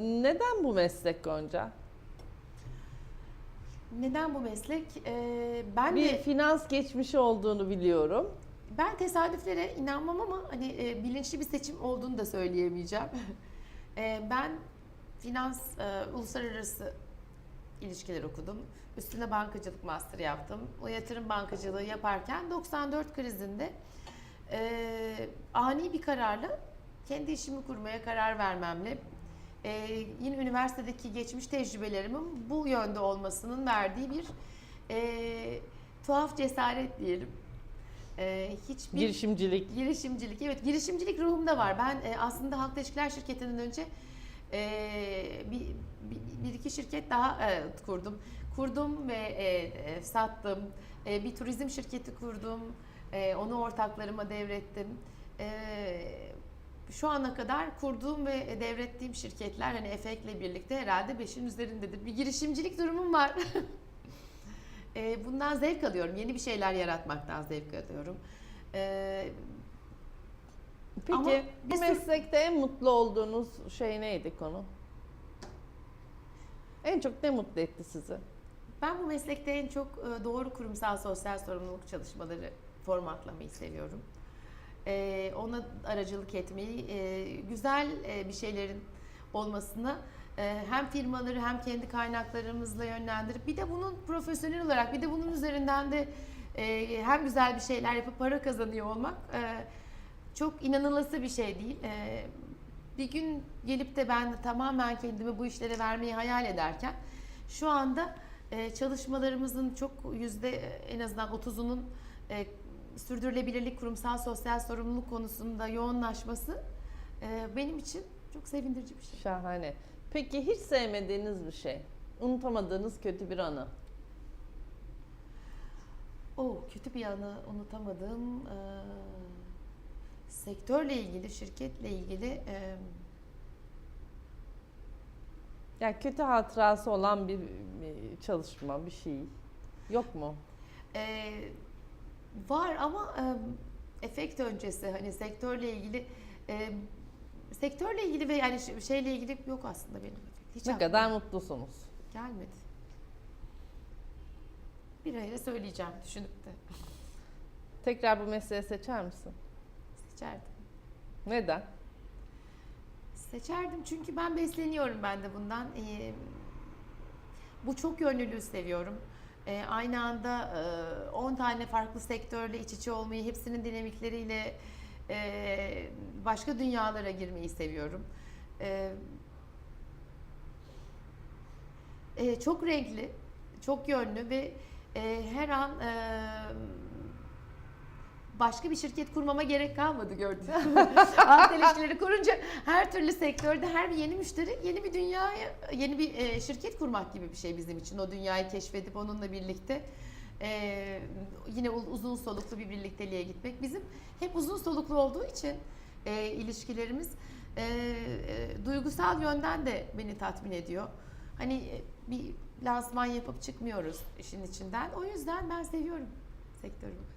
Neden bu meslek Gonca? Neden bu meslek? Ee, ben Bir de finans geçmişi olduğunu biliyorum. ben tesadüflere inanmam ama hani e, bilinçli bir seçim olduğunu da söyleyemeyeceğim. Ee, ben finans e, uluslararası ilişkiler okudum. Üstüne bankacılık master yaptım. O yatırım bankacılığı yaparken 94 krizinde e, ani bir kararla kendi işimi kurmaya karar vermemle e, yine üniversitedeki geçmiş tecrübelerimin bu yönde olmasının verdiği bir e, tuhaf cesaret diyelim. E, hiçbir Girişimcilik. Girişimcilik, evet girişimcilik ruhumda var. Ben e, aslında Halkla İlişkiler Şirketi'nden önce e, bir, bir, bir iki şirket daha e, kurdum. Kurdum ve e, e, sattım. E, bir turizm şirketi kurdum. E, onu ortaklarıma devrettim. E, şu ana kadar kurduğum ve devrettiğim şirketler hani Efek'le birlikte herhalde 5'in üzerindedir. Bir girişimcilik durumum var. E, bundan zevk alıyorum. Yeni bir şeyler yaratmaktan zevk alıyorum. E, Peki Ama bu meslekte en mutlu olduğunuz şey neydi konu? En çok ne mutlu etti sizi? Ben bu meslekte en çok e, doğru kurumsal sosyal sorumluluk çalışmaları formatlamayı seviyorum. E, Ona aracılık etmeyi, e, güzel e, bir şeylerin olmasını e, hem firmaları hem kendi kaynaklarımızla yönlendirip bir de bunun profesyonel olarak bir de bunun üzerinden de e, hem güzel bir şeyler yapıp para kazanıyor olmak e, çok inanılası bir şey değil. E, Bir gün gelip de ben tamamen kendimi bu işlere vermeyi hayal ederken şu anda e, çalışmalarımızın çok yüzde en azından 30'unun e, sürdürülebilirlik, kurumsal sosyal sorumluluk konusunda yoğunlaşması e, benim için çok sevindirici bir şey. Şahane. Peki hiç sevmediğiniz bir şey? Unutamadığınız kötü bir anı? O kötü bir anı unutamadığım e, sektörle ilgili, şirketle ilgili e, Yani kötü hatırası olan bir, çalışma, bir şey yok mu? e, var ama e, efekt öncesi hani sektörle ilgili e, sektörle ilgili ve yani şeyle ilgili yok aslında benim. Hiç Ne kadar mutlusunuz? gelmedi. Bir ayda söyleyeceğim düşünüp de Tekrar bu mesleği seçer misin? seçerdim. Neden? Seçerdim çünkü ben besleniyorum ben de bundan. Ee, bu çok yönlülüğü seviyorum. Ee, aynı anda e, 10 tane farklı sektörle iç içe olmayı, hepsinin dinamikleriyle e, başka dünyalara girmeyi seviyorum. Ee, e, çok renkli, çok yönlü ve e, her an e, başka bir şirket kurmama gerek kalmadı gördün. Halk ilişkileri kurunca her türlü sektörde her bir yeni müşteri, yeni bir dünyaya, yeni bir e, şirket kurmak gibi bir şey bizim için. O dünyayı keşfedip onunla birlikte e, yine uzun soluklu bir birlikteliğe gitmek. Bizim hep uzun soluklu olduğu için e, ilişkilerimiz e, e, duygusal yönden de beni tatmin ediyor. Hani e, bir lansman yapıp çıkmıyoruz işin içinden. O yüzden ben seviyorum sektörümü.